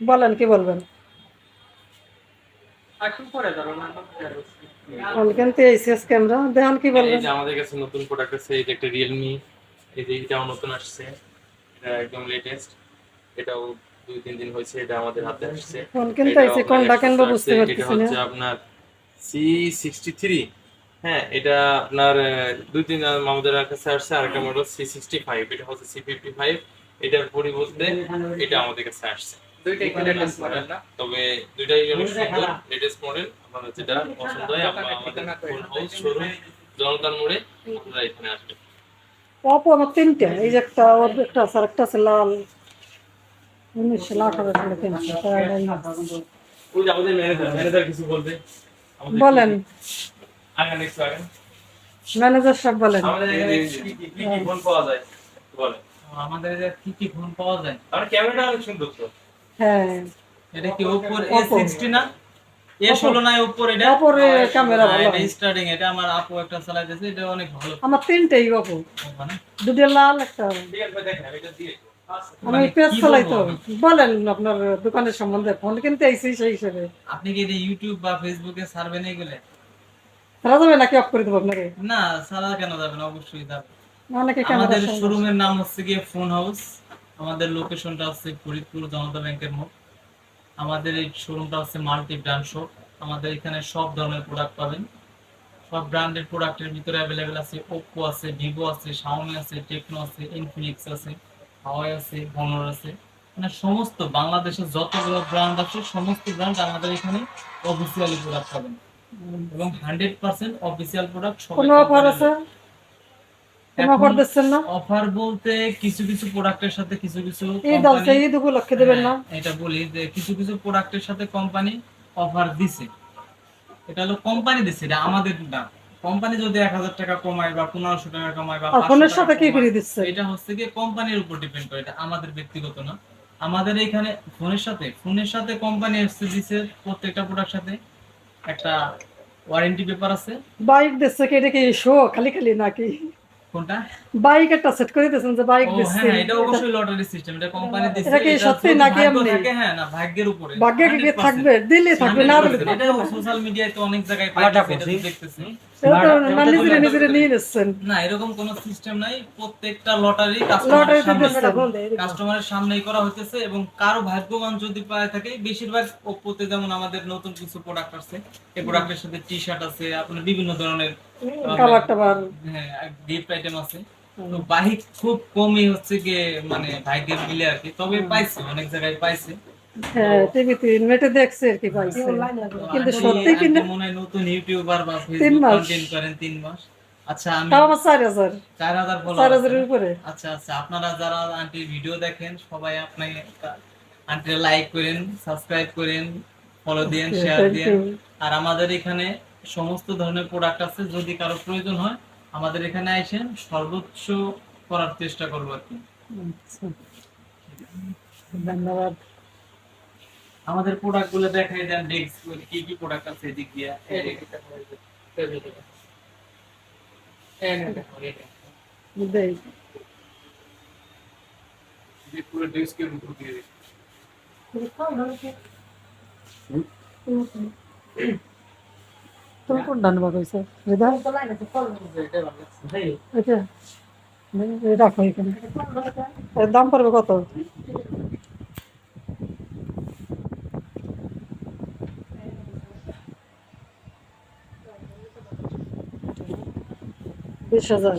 বলেন কি বলবেন? এইচএস ক্যামেরা দেখেন কি বলবেন? আমাদের কাছে নতুন প্রোডাক্ট আছে এই যে একটা রিয়েলমি এই যে এটাও নতুন আসছে। এটা একদম লেটেস্ট এটাও দুই তিন দিন হয়েছে এটা আমাদের হাতে আসছে। অনকেন তো আইসি কোনটা কেনবা বুঝতে পারতেছি না। হচ্ছে আপনার সি সিক্সটি থ্রি হ্যাঁ এটা আপনার দুই তিন আমাদের কাছে আসছে আরেকটা মডেল সি সিক্সটি ফাইভ এটা হচ্ছে সি ফিফটি ফাইভ এটার পরিবর্তে এটা আমাদের কাছে আসছে। দুইটাই লেটেস্ট মডেল না? তবে দুইটাই অনেক সুন্দর লেটেস্ট মডেল আপনারা যেটা পছন্দ হয় আপনারা আমাদের ফোন হাউস শোরুম জনতার মোড়ে আপনারা এখানে আসবেন। অপো আমার তিনটা এই যে একটা ওর একটা আছে লাল। বলেন ম্যানেজার সব বলেন ফোন পাওয়া যায় বলেন। আমাদের কি কি ফোন পাওয়া যায় অনেক সুন্দর তো হ্যাঁ। এটা কি Oppo। A60 না A16 না ওপোর এটা ওপোর ক্যামেরা স্টার্টিং এটা আমার আপু একটা এটা অনেক ভালো আমার দুটো লাল একটা। দিয়ে আমি মানে পেজ চালাই তো বলেন আপনার দোকানের সম্বন্ধে ফোন কিনতে আইসি সেই হিসেবে। আপনি কি ইউটিউব বা ফেসবুকে সার্ভে নেই গেলে তারা যাবে নাকি অফ করে দেবো আপনাকে? না সারা কেন যাবেন অবশ্যই যাবে। আমাদের শোরুমের নাম হচ্ছে গিয়ে ফোন হাউস আমাদের লোকেশনটা হচ্ছে ফরিদপুর জনতা ব্যাংকের মোড়। আমাদের এই শোরুমটা হচ্ছে মাল্টি ব্র্যান্ড শপ। আমাদের এখানে সব ধরনের প্রোডাক্ট পাবেন। সব ব্র্যান্ডের প্রোডাক্টের ভিতরে অ্যাভেলেবেল আছে ওপ্পো আছে ভিভো আছে শাওমি আছে টেকনো আছে ইনফিনিক্স আছে। হাওয়াই আছে হনর আছে। মানে সমস্ত বাংলাদেশের যতগুলো ব্র্যান্ড আছে সমস্ত ব্র্যান্ড আমাদের এখানে অফিসিয়ালি প্রোডাক্ট পাবেন। এবং হান্ড্রেড পার্সেন্ট অফিসিয়াল প্রোডাক্ট কোনো অফার আছে? অফার দিচ্ছেন না? অফার বলতে কিছু কিছু প্রোডাক্টের সাথে কিছু কিছু ঈদ আছে ঈদ উপলক্ষে দেবেন না? হ্যাঁ, এটা বলি যে কিছু কিছু প্রোডাক্টের সাথে কোম্পানি অফার দিছে। এটা হলো কোম্পানি দিছে এটা আমাদের না। কোম্পানি যদি এক হাজার টাকা কমায় বা পনেরোশো টাকা কমায় বা আর 500 ফোনের টাকা সাথে কি দিচ্ছে? এটা হচ্ছে কি কোম্পানির উপর ডিপেন্ড করে। এটা আমাদের ব্যক্তিগত না। আমাদের এখানে ফোনের সাথে ফোনের সাথে কোম্পানি এসছে দিছে প্রত্যেকটা প্রোডাক্ট সাথে। একটা ওয়ারেন্টি পেপার আছে। বাইক দিচ্ছে কি? এটা কি শো খালি খালি নাকি? কোনটা? বাইক একটা সেট করে দিয়েছেন যে বাইক দিচ্ছে। হ্যাঁ এটা অবশ্যই লটারি সিস্টেম এটা কোম্পানি দিচ্ছে এটা কি সত্যি নাকি এমনি? থাকে হ্যাঁ না ভাগ্যের উপরে। ভাগ্যে কি কি 100% থাকবে? দিলে থাকবে না দিলে এটা সোশ্যাল মিডিয়ায় তো অনেক জায়গায় পাইতেছি এটা দেখতেছি। না নিজেরে নিজেরে নিয়ে নিচ্ছেন। না এরকম কোনো সিস্টেম নাই প্রত্যেকটা লটারি কাস্টমারের সামনেই করা হইতেছে এবং কারও ভাগ্যবান যদি পায় থাকে বেশিরভাগ ওপ্পোতে যেমন আমাদের নতুন কিছু প্রোডাক্ট আছে এই প্রোডাক্টের সাথে টি শার্ট আছে আপনার বিভিন্ন ধরনের টাবার হ্যাঁ গিফট আইটেম আছে। তো বাইক খুব কমই হচ্ছে গিয়ে মানে ভাগ্যের মিলে আর কি। তবে পাইছে অনেক জায়গায় পাইছে। হ্যাঁ টিভিতে নেটে দেখছে আর কি পাইছে কিন্তু সত্যি আন্টি মনে হয় নতুন ইউটিউবার বা ফেসবুক কন্টেন্ট করেন তিন মাস। আচ্ছা আমি তাও আমার চার হাজার। চার হাজার চার হাজারের উপরে। আচ্ছা আচ্ছা আপনারা যারা আন্টির ভিডিও দেখেন সবাই আপনি আন্টি লাইক করেন সাবস্ক্রাইব করেন ফলো দিয়েন শেয়ার দিয়েন আর আমাদের এখানে সমস্ত ধরনের প্রোডাক্ট আছে যদি কারও প্রয়োজন হয় আমাদের এখানে আইসেন সর্বোচ্চ করার চেষ্টা করব আর কি। আচ্ছা। ধন্যবাদ। আমাদের প্রোডাক্টগুলো দেখাই দেন ডেস্ক কি কি প্রোডাক্ট আছে এদিক দিয়ে। পুরো ডেস্কের উপর দিয়ে তুমি কোন ডান বা কইছো হৃদয় এটা এই রাখো এখানে এর দাম পড়বে কত বিশ হাজার